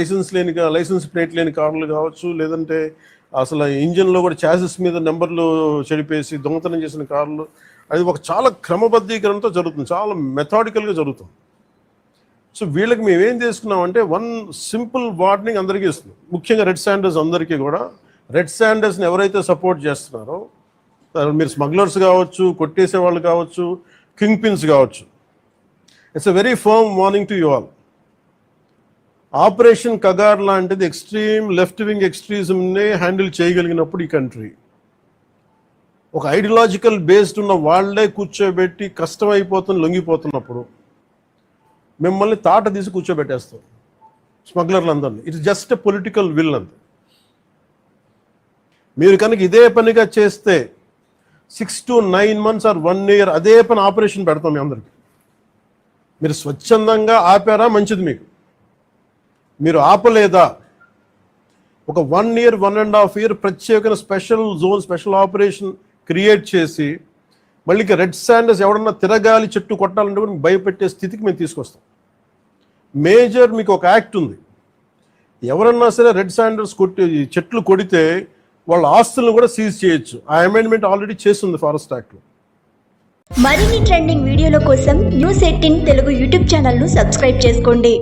Licence లేని licence plate లేని కార్లు కావచ్చు లేదంటే అసలు ఇంజన్లో కూడా చాసెస్ మీద నెంబర్లు చెడిపేసి దొంగతనం చేసిన కార్లు అది ఒక చాలా క్రమబద్ధీకరణతో జరుగుతుంది చాలా మెథాడికల్గా జరుగుతుంది. సో వీళ్ళకి మేము ఏం చేసుకున్నామంటే వన్ సింపుల్ వార్నింగ్ అందరికీ ఇస్తుంది ముఖ్యంగా రెడ్ శాండర్స్ అందరికీ కూడా. రెడ్ శాండర్స్ని ఎవరైతే సపోర్ట్ చేస్తున్నారో మీరు స్మగ్లర్స్ కావచ్చు కొట్టేసే వాళ్ళు కావచ్చు కింగ్ పిన్స్ కావచ్చు. It's a very firm warning to you all operation Kagar లాంటిది ఎక్స్ట్రీమ్ లెఫ్ట్ వింగ్ ఎక్స్ట్రీజంని హ్యాండిల్ చేయగలిగినప్పుడు ఈ కంట్రీ. ఒక ఐడియాలజికల్ బేస్డ్ ఉన్న వాళ్ళే కూర్చోబెట్టి కష్టమైపోతున్న లొంగిపోతున్నప్పుడు మిమ్మల్ని తాట తీసి కూర్చోబెట్టేస్తాం స్మగ్లర్లందరినీ. It's just a political will అంతే. మీరు కనుక ఇదే పనిగా చేస్తే six to nine months or one year అదే పని ఆపరేషన్ పెడతాం మీ అందరికి. మీరు స్వచ్ఛందంగా ఆపారా? మంచిది మీకు. మీరు ఆపలేదా? ఒక one year one and half year ప్రత్యేకమైన special zone special operation create చేసి మళ్ళీ రెడ్ శాండర్స్ ఎవడన్నా తిరగాలి చెట్టు కొట్టాలంటే మీకు భయపెట్టే స్థితికి మేము తీసుకొస్తాం. మేజర్ మీకు ఒక యాక్ట్ ఉంది. ఎవరన్నా సరే రెడ్ శాండర్స్ కొట్టి చెట్లు కొడితే వాళ్ళ ఆస్తులను కూడా సీజ్ చేయొచ్చు. ఆ అమెండ్మెంట్ ఆల్రెడీ చేస్తుంది ఫారెస్ట్ యాక్ట్లో మరిన్ని ట్రెండింగ్ వీడియోల కోసం న్యూస్ ఎయిటీన్ తెలుగు యూట్యూబ్ ఛానల్ను సబ్స్క్రైబ్ చేసుకోండి.